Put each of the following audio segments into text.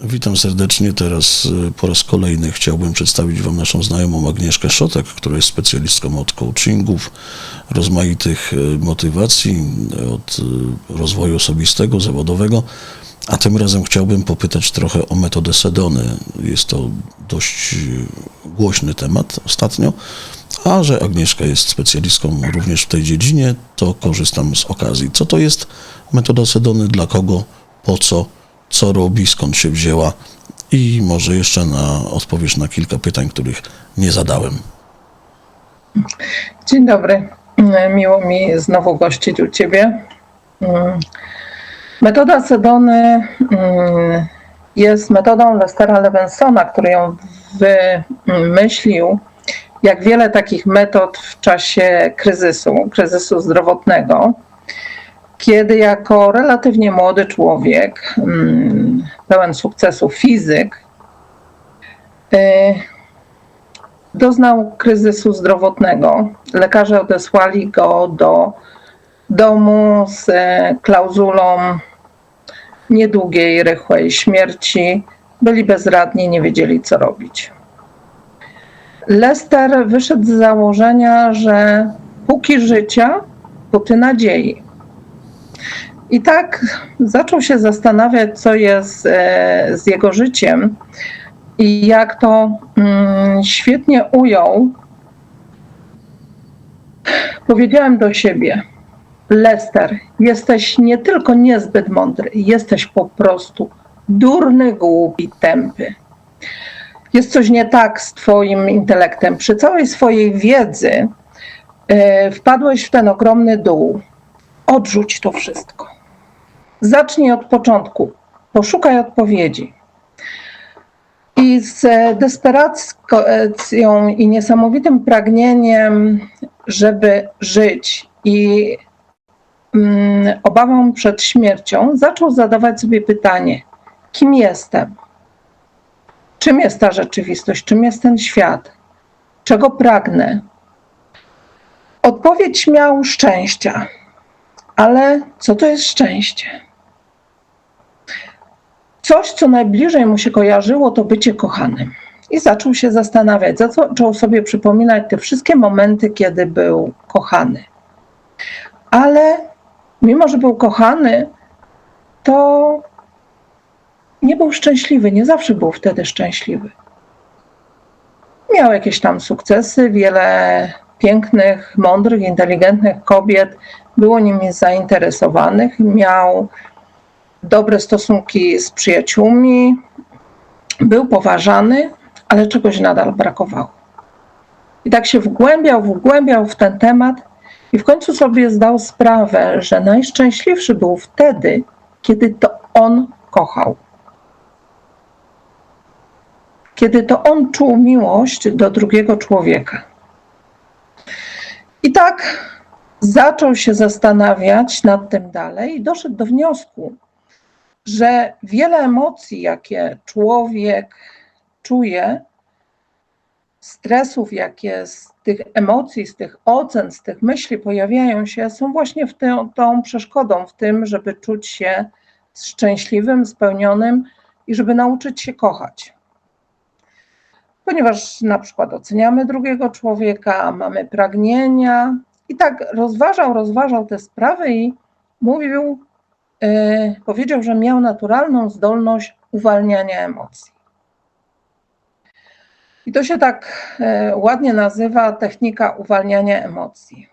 Witam serdecznie. Teraz y, po raz kolejny chciałbym przedstawić Wam naszą znajomą Agnieszkę Szotek, która jest specjalistką od coachingów, rozmaitych y, motywacji, od y, rozwoju osobistego, zawodowego. A tym razem chciałbym popytać trochę o metodę Sedony. Jest to dość głośny temat ostatnio, a że Agnieszka jest specjalistką również w tej dziedzinie, to korzystam z okazji. Co to jest metoda Sedony, dla kogo, po co, co robi, skąd się wzięła i może jeszcze na odpowiesz na kilka pytań, których nie zadałem. Dzień dobry. Miło mi znowu gościć u Ciebie. Mm. Metoda Sedony mm, jest metodą Lestera Levensona, który ją wymyślił, jak wiele takich metod w czasie kryzysu, kryzysu zdrowotnego, kiedy jako relatywnie młody człowiek, mm, pełen sukcesu fizyk, y, doznał kryzysu zdrowotnego. Lekarze odesłali go do domu z e, klauzulą niedługiej, rychłej śmierci. Byli bezradni, nie wiedzieli co robić. Lester wyszedł z założenia, że póki życia, póty nadziei. I tak zaczął się zastanawiać, co jest e, z jego życiem i jak to mm, świetnie ujął. Powiedziałem do siebie, Lester, jesteś nie tylko niezbyt mądry, jesteś po prostu durny, głupi, tępy. Jest coś nie tak z Twoim intelektem. Przy całej swojej wiedzy e, wpadłeś w ten ogromny dół. Odrzuć to wszystko. Zacznij od początku. Poszukaj odpowiedzi. I z desperacją i niesamowitym pragnieniem, żeby żyć i mm, obawą przed śmiercią, zaczął zadawać sobie pytanie: kim jestem? Czym jest ta rzeczywistość? Czym jest ten świat? Czego pragnę? Odpowiedź miał szczęścia. Ale co to jest szczęście? Coś, co najbliżej mu się kojarzyło, to bycie kochanym. I zaczął się zastanawiać, zaczął sobie przypominać te wszystkie momenty, kiedy był kochany. Ale mimo, że był kochany, to nie był szczęśliwy, nie zawsze był wtedy szczęśliwy. Miał jakieś tam sukcesy, wiele pięknych, mądrych, inteligentnych kobiet było nimi zainteresowanych, miał dobre stosunki z przyjaciółmi, był poważany, ale czegoś nadal brakowało. I tak się wgłębiał, wgłębiał w ten temat i w końcu sobie zdał sprawę, że najszczęśliwszy był wtedy, kiedy to on kochał. Kiedy to on czuł miłość do drugiego człowieka. I tak zaczął się zastanawiać nad tym dalej i doszedł do wniosku, że wiele emocji, jakie człowiek czuje, stresów, jakie z tych emocji, z tych ocen, z tych myśli pojawiają się, są właśnie w tym, tą przeszkodą w tym, żeby czuć się szczęśliwym, spełnionym i żeby nauczyć się kochać. Ponieważ na przykład oceniamy drugiego człowieka, mamy pragnienia, i tak rozważał, rozważał te sprawy i mówił, powiedział, że miał naturalną zdolność uwalniania emocji. I to się tak yy, ładnie nazywa technika uwalniania emocji.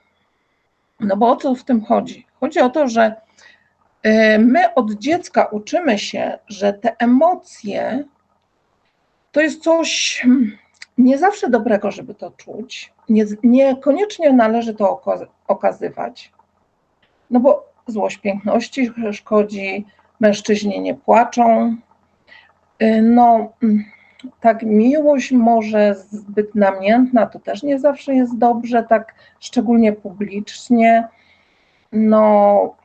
No bo o co w tym chodzi? Chodzi o to, że yy, my od dziecka uczymy się, że te emocje to jest coś hmm, nie zawsze dobrego, żeby to czuć. Nie, niekoniecznie należy to okazywać. No bo złość piękności szkodzi, mężczyźni nie płaczą. No, tak miłość może zbyt namiętna, to też nie zawsze jest dobrze, tak szczególnie publicznie. No,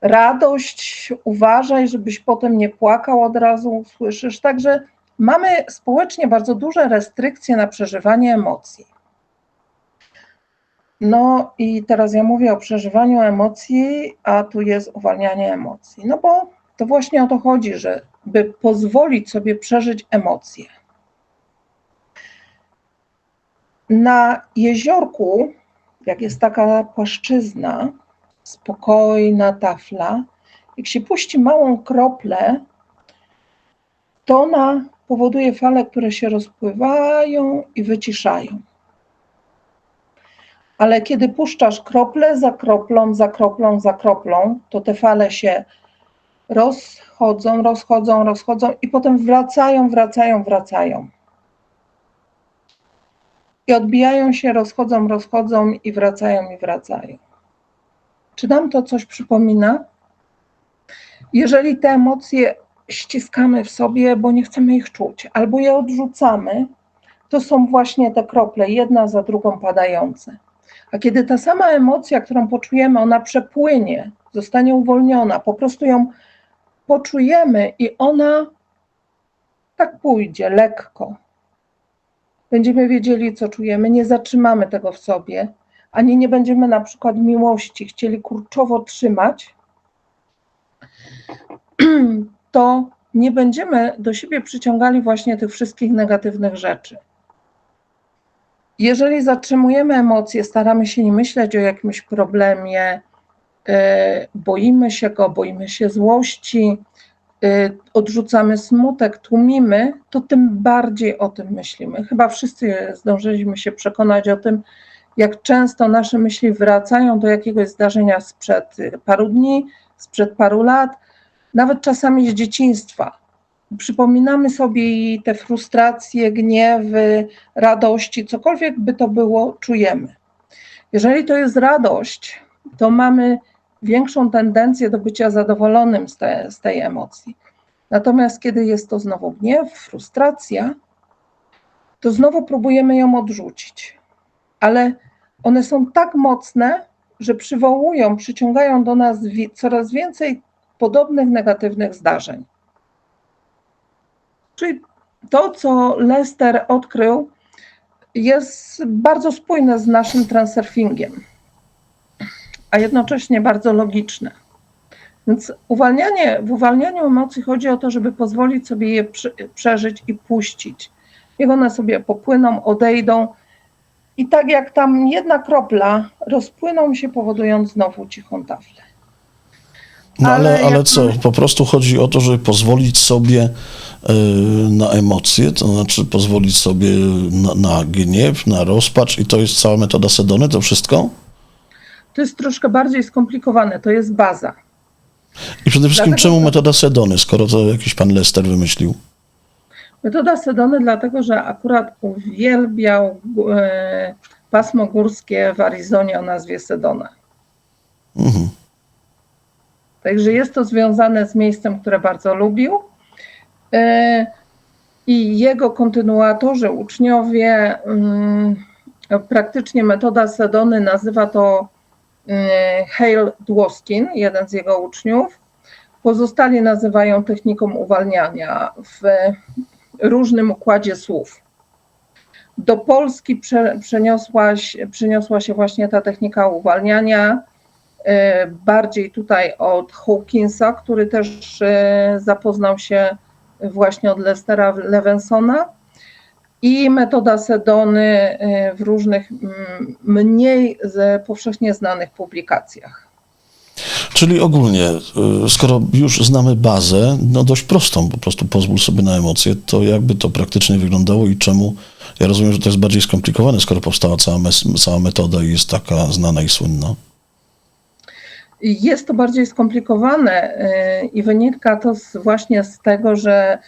radość, uważaj, żebyś potem nie płakał od razu, słyszysz. Także mamy społecznie bardzo duże restrykcje na przeżywanie emocji. No i teraz ja mówię o przeżywaniu emocji, a tu jest uwalnianie emocji. No bo to właśnie o to chodzi, że by pozwolić sobie przeżyć emocje. Na jeziorku, jak jest taka płaszczyzna, spokojna tafla, jak się puści małą kroplę, to ona powoduje fale, które się rozpływają i wyciszają. Ale kiedy puszczasz kroplę za kroplą, za kroplą, za kroplą, to te fale się rozchodzą, rozchodzą, rozchodzą i potem wracają, wracają, wracają. I odbijają się, rozchodzą, rozchodzą i wracają, i wracają. Czy nam to coś przypomina? Jeżeli te emocje ściskamy w sobie, bo nie chcemy ich czuć, albo je odrzucamy, to są właśnie te krople, jedna za drugą padające. A kiedy ta sama emocja, którą poczujemy, ona przepłynie, zostanie uwolniona, po prostu ją poczujemy i ona tak pójdzie lekko. Będziemy wiedzieli, co czujemy, nie zatrzymamy tego w sobie, ani nie będziemy na przykład miłości chcieli kurczowo trzymać, to nie będziemy do siebie przyciągali właśnie tych wszystkich negatywnych rzeczy. Jeżeli zatrzymujemy emocje, staramy się nie myśleć o jakimś problemie, boimy się go, boimy się złości, odrzucamy smutek, tłumimy, to tym bardziej o tym myślimy. Chyba wszyscy zdążyliśmy się przekonać o tym, jak często nasze myśli wracają do jakiegoś zdarzenia sprzed paru dni, sprzed paru lat, nawet czasami z dzieciństwa. Przypominamy sobie te frustracje, gniewy, radości, cokolwiek by to było, czujemy. Jeżeli to jest radość, to mamy większą tendencję do bycia zadowolonym z, te, z tej emocji. Natomiast kiedy jest to znowu gniew, frustracja, to znowu próbujemy ją odrzucić. Ale one są tak mocne, że przywołują, przyciągają do nas coraz więcej podobnych negatywnych zdarzeń. Czyli to, co Lester odkrył, jest bardzo spójne z naszym transurfingiem, a jednocześnie bardzo logiczne. Więc uwalnianie, w uwalnianiu emocji chodzi o to, żeby pozwolić sobie je przeżyć i puścić. Niech one sobie popłyną, odejdą i tak jak tam jedna kropla, rozpłyną się, powodując znowu cichą taflę. No ale, Ale ale co? Po prostu chodzi o to, żeby pozwolić sobie y, na emocje, to znaczy pozwolić sobie na, na gniew, na rozpacz i to jest cała metoda Sedony, to wszystko? To jest troszkę bardziej skomplikowane, to jest baza. I przede wszystkim Dlatego, czemu metoda Sedony, skoro to jakiś pan Lester wymyślił? Metoda Sedony dlatego, że akurat uwielbiał e, pasmo górskie w Arizonie o nazwie Sedona. Mhm. Także jest to związane z miejscem, które bardzo lubił. E, I jego kontynuatorzy, uczniowie, mm, praktycznie metoda Sedony nazywa to mm, Hale Dwoskin, jeden z jego uczniów. Pozostali nazywają techniką uwalniania w różnym układzie słów. Do Polski prze, przeniosła, się- właśnie ta technika uwalniania, bardziej tutaj od Hawkinsa, który też e, zapoznał się właśnie od Lestera Levensona i metoda Sedony e, w różnych mniej powszechnie znanych publikacjach. Czyli ogólnie, y, skoro już znamy bazę, no dość prostą, po prostu pozwól sobie na emocje, to jakby to praktycznie wyglądało i czemu? Ja rozumiem, że to jest bardziej skomplikowane, skoro powstała cała, cała metoda i jest taka znana i słynna. Jest to bardziej skomplikowane y, i wynika to z, właśnie z tego, że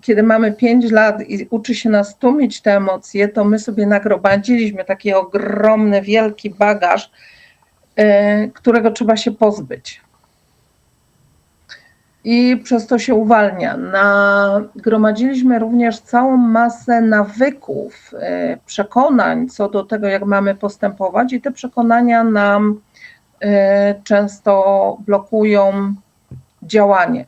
kiedy mamy 5 lat i uczy się nas tłumić te emocje, to my sobie nagromadziliśmy taki ogromny, wielki bagaż, y, którego trzeba się pozbyć. I przez to się uwalnia. Nagromadziliśmy również całą masę nawyków, y, przekonań co do tego, jak mamy postępować, i te przekonania nam często blokują działanie.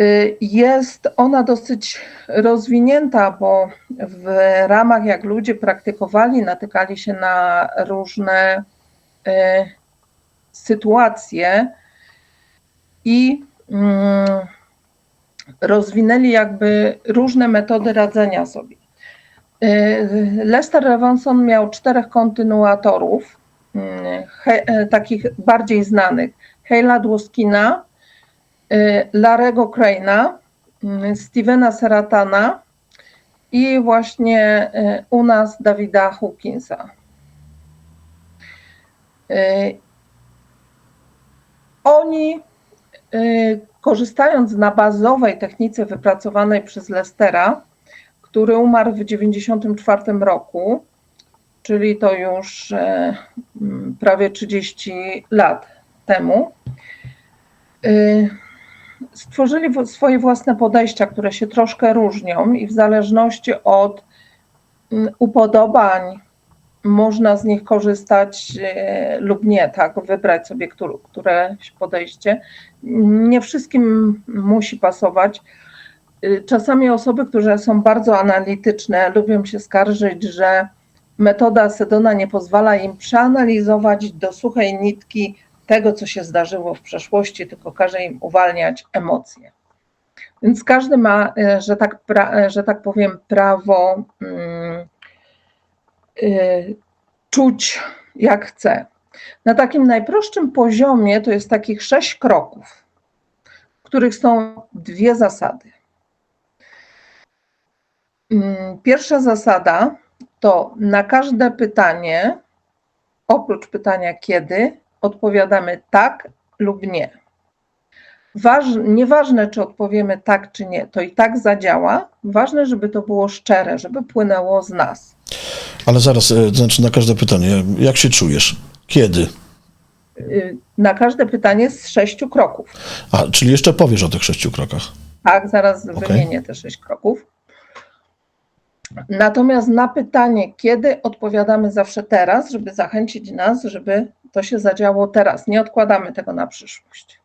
Y, Jest ona dosyć rozwinięta, bo w ramach jak ludzie praktykowali, natykali się na różne y, sytuacje i mm, rozwinęli jakby różne metody radzenia sobie. Y, Lester Levinson miał czterech kontynuatorów, y, he, e, takich bardziej znanych. Hale'a Dwoskina, y, Larego Crane'a, y, Stevena Seratana i właśnie y, u nas Davida Hawkinsa. Oni, korzystając na bazowej technice wypracowanej przez Lestera, który umarł w 1994 roku, czyli to już e, m, prawie 30 lat temu, y, stworzyli wo- swoje własne podejścia, które się troszkę różnią i w zależności od mm, upodobań można z nich korzystać e, lub nie, tak, wybrać sobie które, któreś podejście. Nie wszystkim musi pasować. Y, Czasami osoby, które są bardzo analityczne, lubią się skarżyć, że metoda Sedona nie pozwala im przeanalizować do suchej nitki tego, co się zdarzyło w przeszłości, tylko każe im uwalniać emocje. Więc każdy ma, y, że tak, pra, że tak powiem, prawo mm, y, czuć jak chce. Na takim najprostszym poziomie to jest takich sześć kroków, w których są dwie zasady. Mm, Pierwsza zasada to na każde pytanie, oprócz pytania kiedy, odpowiadamy tak lub nie. Waż, nieważne, czy odpowiemy tak, czy nie, to i tak zadziała. Ważne, żeby to było szczere, żeby płynęło z nas. Ale zaraz, e, znaczy na każde pytanie, jak się czujesz? Kiedy? Y, Na każde pytanie z sześciu kroków. A, czyli jeszcze powiesz o tych sześciu krokach. Tak, zaraz Okej. wymienię te sześć kroków. Natomiast na pytanie, kiedy odpowiadamy zawsze teraz, żeby zachęcić nas, żeby to się zadziało teraz. Nie odkładamy tego na przyszłość.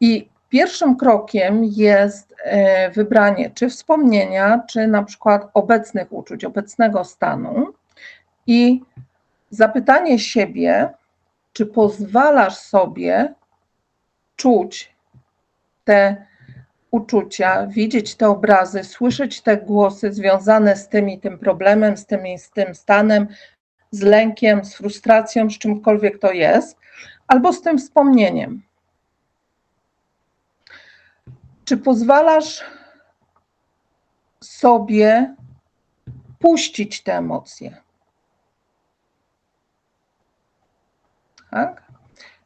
I pierwszym krokiem jest e, wybranie czy wspomnienia, czy na przykład obecnych uczuć, obecnego stanu i zapytanie siebie, czy pozwalasz sobie czuć te uczucia, widzieć te obrazy, słyszeć te głosy związane z tym i tym problemem, z tym i z tym stanem, z lękiem, z frustracją, z czymkolwiek to jest, albo z tym wspomnieniem. Czy pozwalasz sobie puścić te emocje? Tak?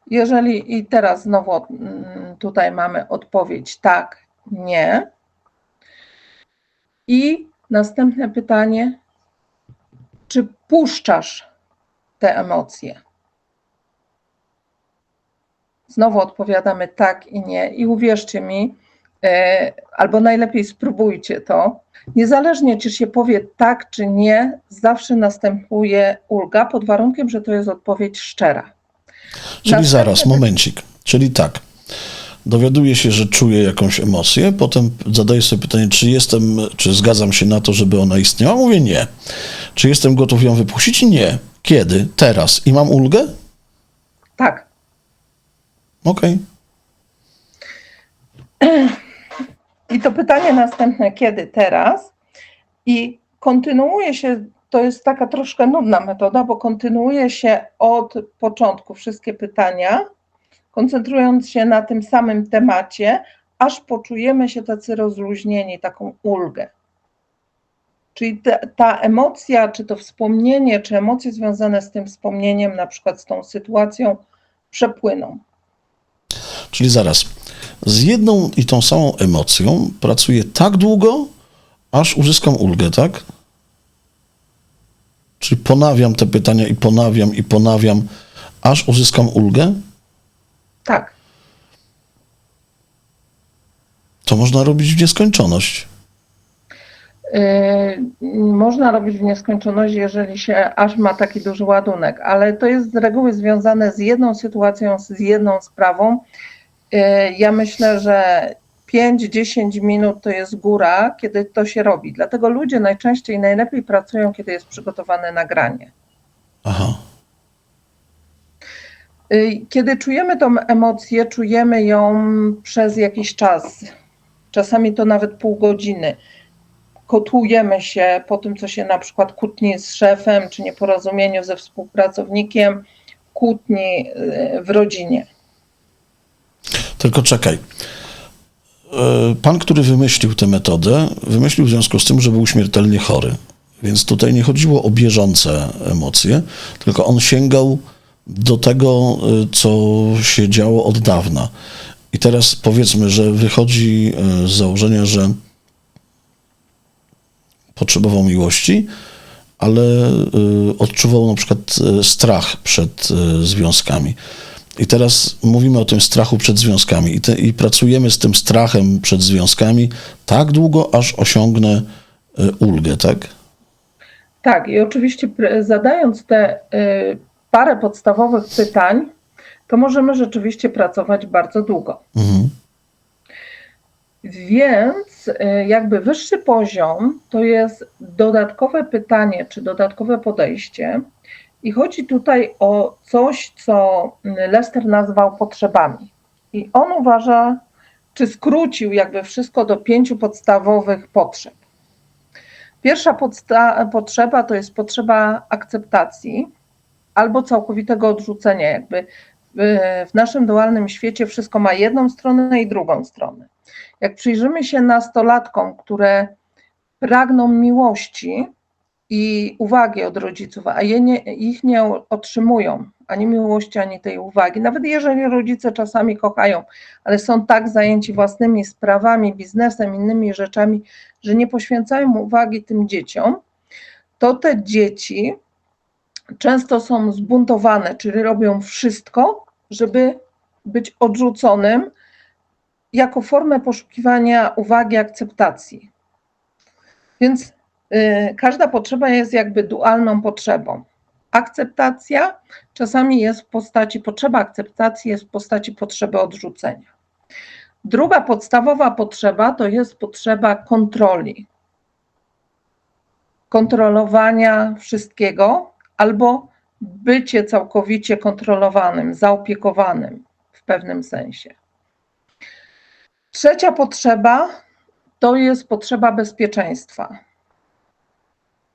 Jeżeli i teraz znowu mm, tutaj mamy odpowiedź tak, nie. I następne pytanie, czy puszczasz te emocje? Znowu odpowiadamy tak i nie. I uwierzcie mi, e, albo najlepiej spróbujcie to. Niezależnie czy się powie tak czy nie, zawsze następuje ulga pod warunkiem, że to jest odpowiedź szczera. Czyli Następne zaraz, momencik. Czyli tak. Dowiaduję się, że czuję jakąś emocję, potem zadaję sobie pytanie, czy jestem, czy zgadzam się na to, żeby ona istniała? Mówię nie. Czy jestem gotów ją wypuścić? Nie. Kiedy? Teraz. I mam ulgę? Tak. Okej. I to pytanie następne, kiedy teraz? I kontynuuje się, to jest taka troszkę nudna metoda, bo kontynuuje się od początku wszystkie pytania, koncentrując się na tym samym temacie, aż poczujemy się tacy rozluźnieni, taką ulgę. Czyli ta, ta emocja, czy to wspomnienie, czy emocje związane z tym wspomnieniem, na przykład z tą sytuacją, przepłyną. Czyli zaraz. Z jedną i tą samą emocją pracuję tak długo, aż uzyskam ulgę, tak? Czyli ponawiam te pytania i ponawiam i ponawiam, aż uzyskam ulgę? Tak. To można robić w nieskończoność. Yy, Można robić w nieskończoność, jeżeli się aż ma taki duży ładunek, ale to jest z reguły związane z jedną sytuacją, z jedną sprawą. Yy, Ja myślę, że 5-10 minut to jest góra, kiedy to się robi. Dlatego ludzie najczęściej najlepiej pracują, kiedy jest przygotowane nagranie. Aha. Yy, Kiedy czujemy tą emocję, czujemy ją przez jakiś czas. czasami to nawet pół godziny. Kotłujemy się po tym, co się na przykład kłótni z szefem, czy nieporozumieniu ze współpracownikiem, kłótni y, w rodzinie. Tylko czekaj. E, Pan, który wymyślił tę metodę, wymyślił w związku z tym, że był śmiertelnie chory. Więc tutaj nie chodziło o bieżące emocje, tylko on sięgał do tego, e, co się działo od dawna. I teraz powiedzmy, że wychodzi e, z założenia, że potrzebował miłości, ale y, odczuwał na przykład y, strach przed y, związkami. I teraz mówimy o tym strachu przed związkami i, te, i pracujemy z tym strachem przed związkami tak długo, aż osiągnę y, ulgę, tak? Tak, i oczywiście zadając te y, parę podstawowych pytań, to możemy rzeczywiście pracować bardzo długo. Mhm. Więc y, jakby wyższy poziom to jest dodatkowe pytanie czy dodatkowe podejście. I chodzi tutaj o coś, co Lester nazwał potrzebami. I on uważa, czy skrócił jakby wszystko do pięciu podstawowych potrzeb. Pierwsza podsta- potrzeba to jest potrzeba akceptacji albo całkowitego odrzucenia. Jakby w, w naszym dualnym świecie wszystko ma jedną stronę i drugą stronę. Jak przyjrzymy się nastolatkom, które pragną miłości i uwagi od rodziców, a nie, ich nie otrzymują, ani miłości, ani tej uwagi, nawet jeżeli rodzice czasami kochają, ale są tak zajęci własnymi sprawami, biznesem, innymi rzeczami, że nie poświęcają uwagi tym dzieciom, to te dzieci często są zbuntowane, czyli robią wszystko, żeby być odrzuconym jako formę poszukiwania uwagi, akceptacji. Więc y, każda potrzeba jest jakby dualną potrzebą. Akceptacja czasami jest w postaci, potrzeba akceptacji jest w postaci potrzeby odrzucenia. Druga podstawowa potrzeba to jest potrzeba kontroli. Kontrolowania wszystkiego albo bycie całkowicie kontrolowanym, zaopiekowanym w pewnym sensie. Trzecia potrzeba to jest potrzeba bezpieczeństwa.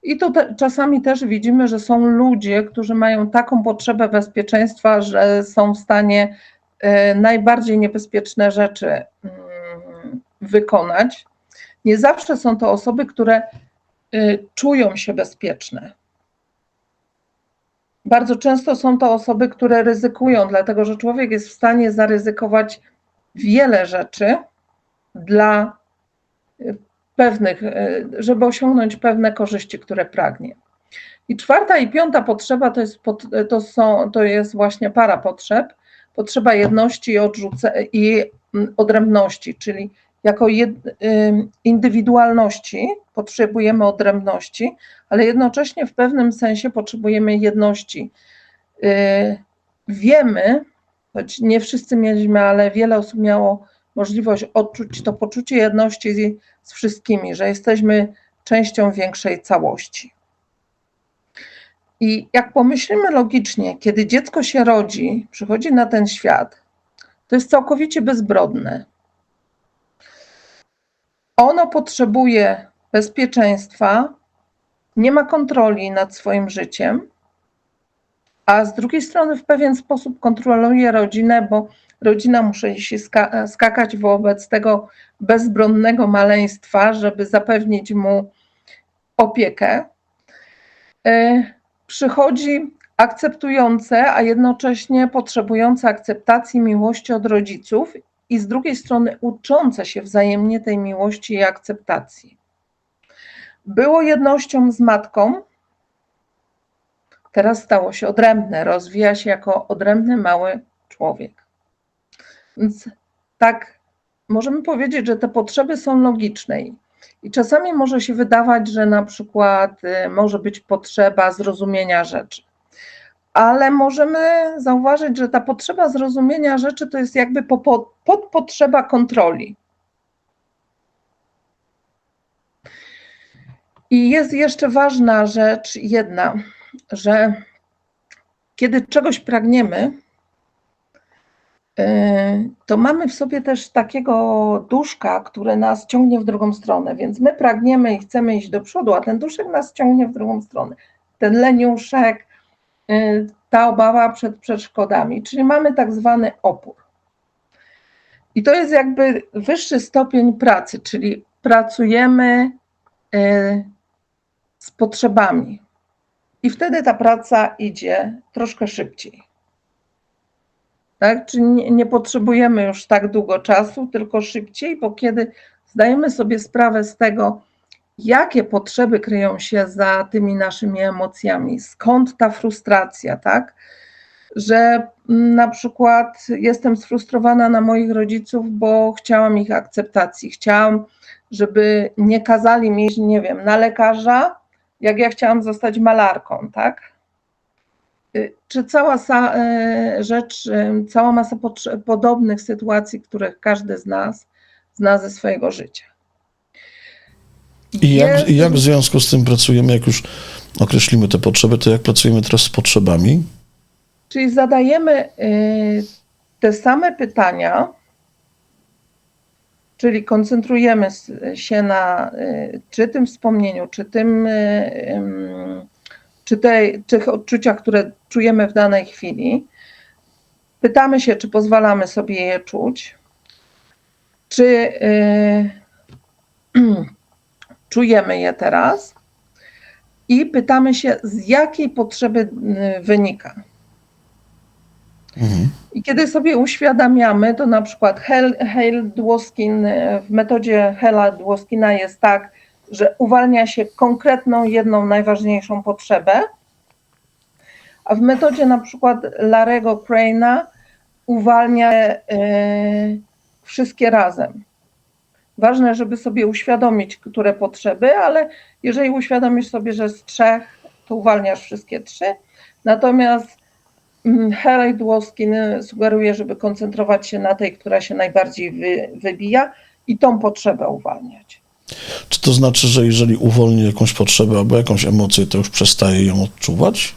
I to te, czasami też widzimy, że są ludzie, którzy mają taką potrzebę bezpieczeństwa, że są w stanie e, najbardziej niebezpieczne rzeczy mm, wykonać. Nie zawsze są to osoby, które y, czują się bezpieczne. Bardzo często są to osoby, które ryzykują, dlatego że człowiek jest w stanie zaryzykować wiele rzeczy dla y, pewnych, y, żeby osiągnąć pewne korzyści, które pragnie. I czwarta i piąta potrzeba to jest, pod, to są, to jest właśnie para potrzeb. Potrzeba jedności i, odrzuce, i mm, odrębności, czyli jako jed, indywidualności potrzebujemy odrębności, ale jednocześnie w pewnym sensie potrzebujemy jedności. Yy, wiemy, choć nie wszyscy mieliśmy, ale wiele osób miało możliwość odczuć to poczucie jedności z, z wszystkimi, że jesteśmy częścią większej całości. I jak pomyślimy logicznie, kiedy dziecko się rodzi, przychodzi na ten świat, to jest całkowicie bezbrodne. Ono potrzebuje bezpieczeństwa, nie ma kontroli nad swoim życiem, a z drugiej strony w pewien sposób kontroluje rodzinę, bo rodzina musi się ska- skakać wobec tego bezbronnego maleństwa, żeby zapewnić mu opiekę. Y, Przychodzi akceptujące, a jednocześnie potrzebujące akceptacji miłości od rodziców i z drugiej strony uczące się wzajemnie tej miłości i akceptacji. Było jednością z matką, teraz stało się odrębne, rozwija się jako odrębny mały człowiek. Więc tak, możemy powiedzieć, że te potrzeby są logiczne. I czasami może się wydawać, że na przykład y, może być potrzeba zrozumienia rzeczy. Ale możemy zauważyć, że ta potrzeba zrozumienia rzeczy to jest jakby po, po, podpotrzeba kontroli. I jest jeszcze ważna rzecz jedna, że kiedy czegoś pragniemy, y, to mamy w sobie też takiego duszka, który nas ciągnie w drugą stronę, więc my pragniemy i chcemy iść do przodu, a ten duszek nas ciągnie w drugą stronę. Ten leniuszek, ta obawa przed przeszkodami, czyli mamy tak zwany opór. I to jest jakby wyższy stopień pracy, czyli pracujemy y, z potrzebami. I wtedy ta praca idzie troszkę szybciej. Tak? Czyli nie, nie potrzebujemy już tak długo czasu, tylko szybciej, bo kiedy zdajemy sobie sprawę z tego, jakie potrzeby kryją się za tymi naszymi emocjami, skąd ta frustracja, tak? Że na przykład jestem sfrustrowana na moich rodziców, bo chciałam ich akceptacji, chciałam, żeby nie kazali mi iść, nie wiem, na lekarza, jak ja chciałam zostać malarką, tak? Y, Czy cała y, rzecz, y, cała masa podobnych sytuacji, których każdy z nas zna ze swojego życia. I jak, jak w związku z tym pracujemy, jak już określimy te potrzeby, to jak pracujemy teraz z potrzebami? Czyli zadajemy y, te same pytania, czyli koncentrujemy się na y, czy tym wspomnieniu, czy tym, y, czy tej, tych odczuciach, które czujemy w danej chwili. Pytamy się, czy pozwalamy sobie je czuć, czy y, czujemy je teraz i pytamy się, z jakiej potrzeby y, wynika. Mhm. I kiedy sobie uświadamiamy, to na przykład Hale Dwoskin, e, w metodzie Hela Dwoskina jest tak, że uwalnia się konkretną, jedną najważniejszą potrzebę, a w metodzie na przykład Larego Crane'a uwalnia e, wszystkie razem. Ważne, żeby sobie uświadomić, które potrzeby, ale jeżeli uświadomisz sobie, że z trzech, to uwalniasz wszystkie trzy. Natomiast Mm, Haley Dwoskin sugeruje, żeby koncentrować się na tej, która się najbardziej wy, wybija i tą potrzebę uwalniać. Czy to znaczy, że jeżeli uwolni jakąś potrzebę albo jakąś emocję, to już przestaje ją odczuwać?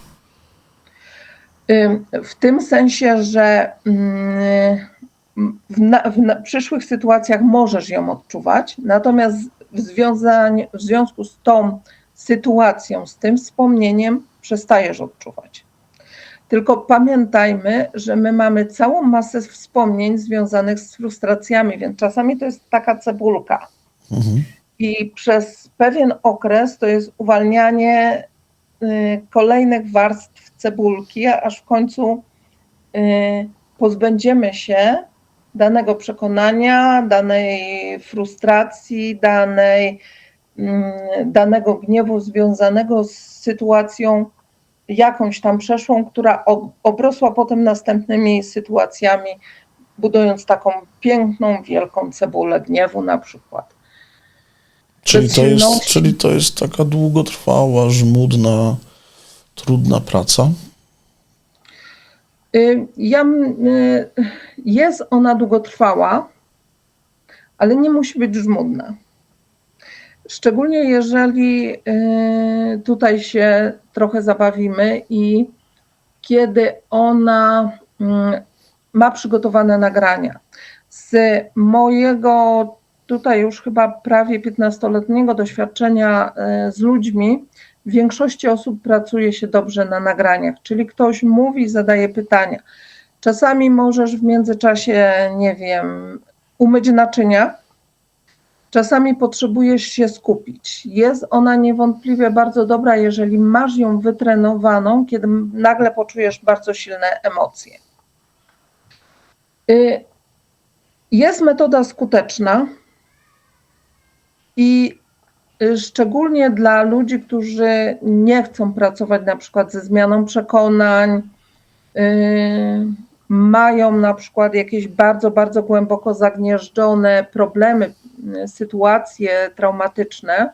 W tym sensie, że mm, w, na, w na przyszłych sytuacjach możesz ją odczuwać, natomiast w, związań, w związku z tą sytuacją, z tym wspomnieniem, przestajesz odczuwać. Tylko pamiętajmy, że my mamy całą masę wspomnień związanych z frustracjami, więc czasami to jest taka cebulka. Mhm. I przez pewien okres to jest uwalnianie y, kolejnych warstw cebulki, aż w końcu y, pozbędziemy się danego przekonania, danej frustracji, danej, mm, danego gniewu związanego z sytuacją jakąś tam przeszłą, która obrosła potem następnymi sytuacjami, budując taką piękną, wielką cebulę gniewu na przykład. Czyli to, jest, czyli to jest taka długotrwała, żmudna, trudna praca? Y, Ja, y, jest ona długotrwała, ale nie musi być żmudna. Szczególnie jeżeli y, tutaj się trochę zabawimy i kiedy ona ma przygotowane nagrania. Z mojego tutaj już chyba prawie 15-letniego doświadczenia z ludźmi, w większości osób pracuje się dobrze na nagraniach, czyli ktoś mówi, zadaje pytania. Czasami możesz w międzyczasie, nie wiem, umyć naczynia, czasami potrzebujesz się skupić. Jest ona niewątpliwie bardzo dobra, jeżeli masz ją wytrenowaną, kiedy nagle poczujesz bardzo silne emocje. Y, Jest metoda skuteczna i szczególnie dla ludzi, którzy nie chcą pracować na przykład ze zmianą przekonań, y, mają na przykład jakieś bardzo, bardzo głęboko zagnieżdżone problemy, y, sytuacje traumatyczne,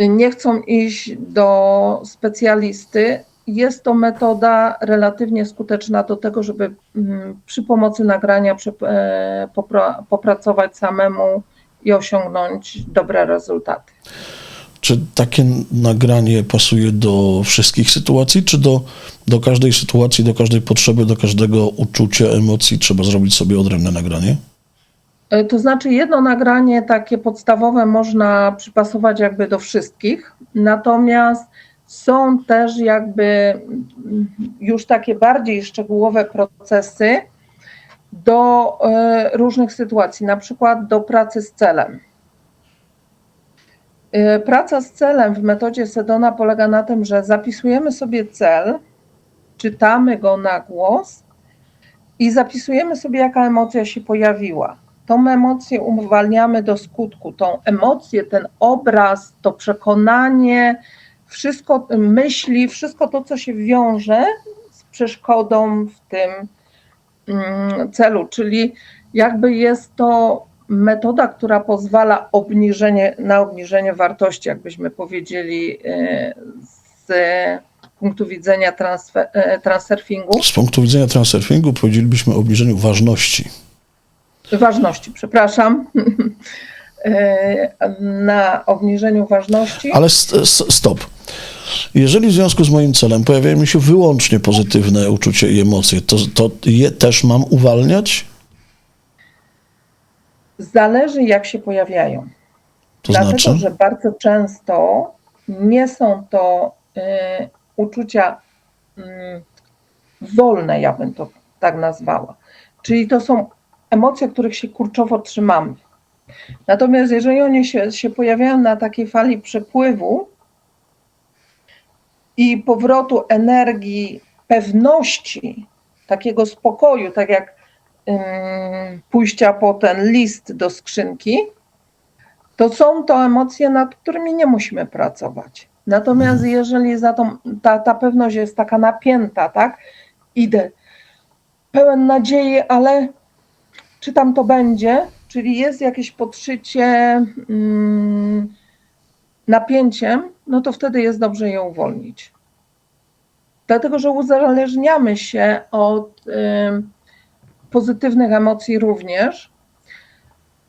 y, nie chcą iść do specjalisty. Jest to metoda relatywnie skuteczna do tego, żeby mm, przy pomocy nagrania e, popra- popracować samemu i osiągnąć dobre rezultaty. Czy takie nagranie pasuje do wszystkich sytuacji, czy do, do każdej sytuacji, do każdej potrzeby, do każdego uczucia, emocji trzeba zrobić sobie odrębne nagranie? E, To znaczy, jedno nagranie takie podstawowe można przypasować jakby do wszystkich, natomiast są też jakby mm, już takie bardziej szczegółowe procesy do e, różnych sytuacji, na przykład do pracy z celem. E, Praca z celem w metodzie Sedona polega na tym, że zapisujemy sobie cel, czytamy go na głos i zapisujemy sobie, jaka emocja się pojawiła. Tą emocję uwalniamy do skutku. Tą emocję, ten obraz, to przekonanie, wszystko, myśli, wszystko to, co się wiąże z przeszkodą w tym celu, czyli jakby jest to metoda, która pozwala obniżenie, na obniżenie wartości, jakbyśmy powiedzieli, e, z punktu widzenia transfer, e, transurfingu. Z punktu widzenia transurfingu powiedzielibyśmy o obniżeniu ważności. ważności, przepraszam, na obniżeniu ważności. Ale stop. Jeżeli w związku z moim celem pojawiają mi się wyłącznie pozytywne uczucie i emocje, to, to je też mam uwalniać? Zależy, jak się pojawiają. To Dlatego, znaczy? że bardzo często nie są to e, uczucia mm, wolne, ja bym to tak nazwała. Czyli to są emocje, których się kurczowo trzymamy. Natomiast jeżeli one się, się pojawiają na takiej fali przepływu i powrotu energii, pewności, takiego spokoju, tak jak ym, pójścia po ten list do skrzynki, to są to emocje, nad którymi nie musimy pracować. Natomiast jeżeli za tą, ta, ta pewność jest taka napięta, tak, idę pełen nadziei, ale czy tam to będzie, czyli jest jakieś podszycie mm, napięciem, no to wtedy jest dobrze je uwolnić. Dlatego, że uzależniamy się od pozytywnych emocji również.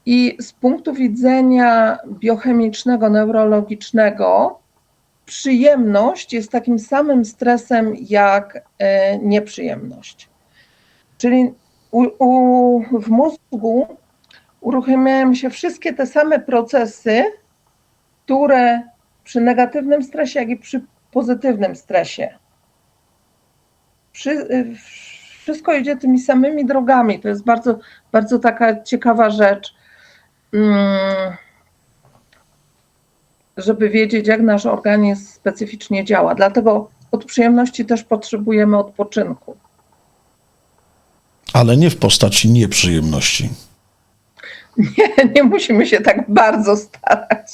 I z punktu widzenia biochemicznego, neurologicznego, przyjemność jest takim samym stresem jak e, nieprzyjemność. Czyli u, u, w mózgu uruchamiają się wszystkie te same procesy, które przy negatywnym stresie, jak i przy pozytywnym stresie. Przy, y, wszystko idzie tymi samymi drogami. To jest bardzo, bardzo taka ciekawa rzecz, mm, żeby wiedzieć, jak nasz organizm specyficznie działa. Dlatego od przyjemności też potrzebujemy odpoczynku. Ale nie w postaci nieprzyjemności. Nie, nie musimy się tak bardzo starać.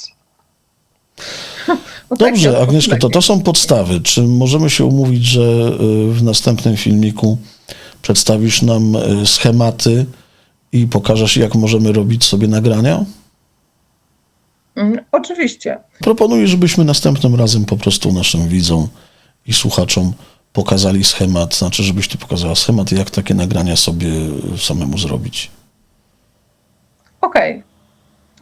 Tak Dobrze, się Agnieszko, to, to są podstawy. Czy możemy się umówić, że y, w następnym filmiku przedstawisz nam y, schematy i pokażesz, jak możemy robić sobie nagrania? Mm, Oczywiście. Proponuję, żebyśmy następnym razem po prostu naszym widzom i słuchaczom pokazali schemat, znaczy, żebyś ty pokazała schemat, jak takie nagrania sobie samemu zrobić. Okej,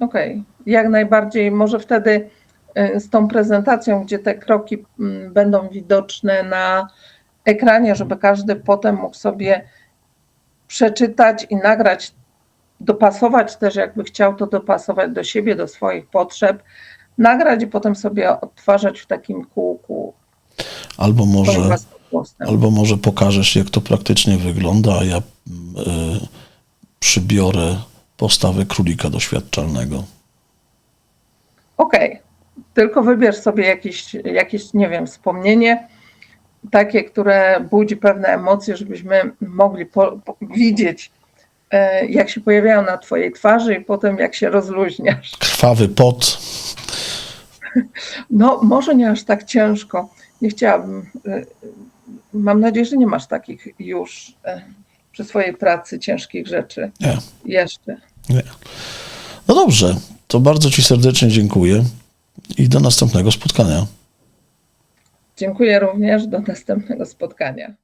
okej. Jak najbardziej. Może wtedy y, z tą prezentacją, gdzie te kroki mm, będą widoczne na ekranie, żeby każdy potem mógł sobie przeczytać i nagrać, dopasować też, jakby chciał to dopasować do siebie, do swoich potrzeb, nagrać i potem sobie odtwarzać w takim kółku Albo może, albo może pokażesz, jak to praktycznie wygląda, a ja y, przybiorę postawę królika doświadczalnego. Okej, tylko wybierz sobie jakieś, jakieś, nie wiem, wspomnienie, takie, które budzi pewne emocje, żebyśmy mogli po, po, widzieć, e, jak się pojawiają na Twojej twarzy i potem jak się rozluźniasz. Krwawy pot. No, może nie aż tak ciężko. Nie chciałabym. e, Mam nadzieję, że nie masz takich już e, przy swojej pracy ciężkich rzeczy. Nie, Jeszcze. nie. No dobrze, to bardzo Ci serdecznie dziękuję i do następnego spotkania. Dziękuję również. Do następnego spotkania.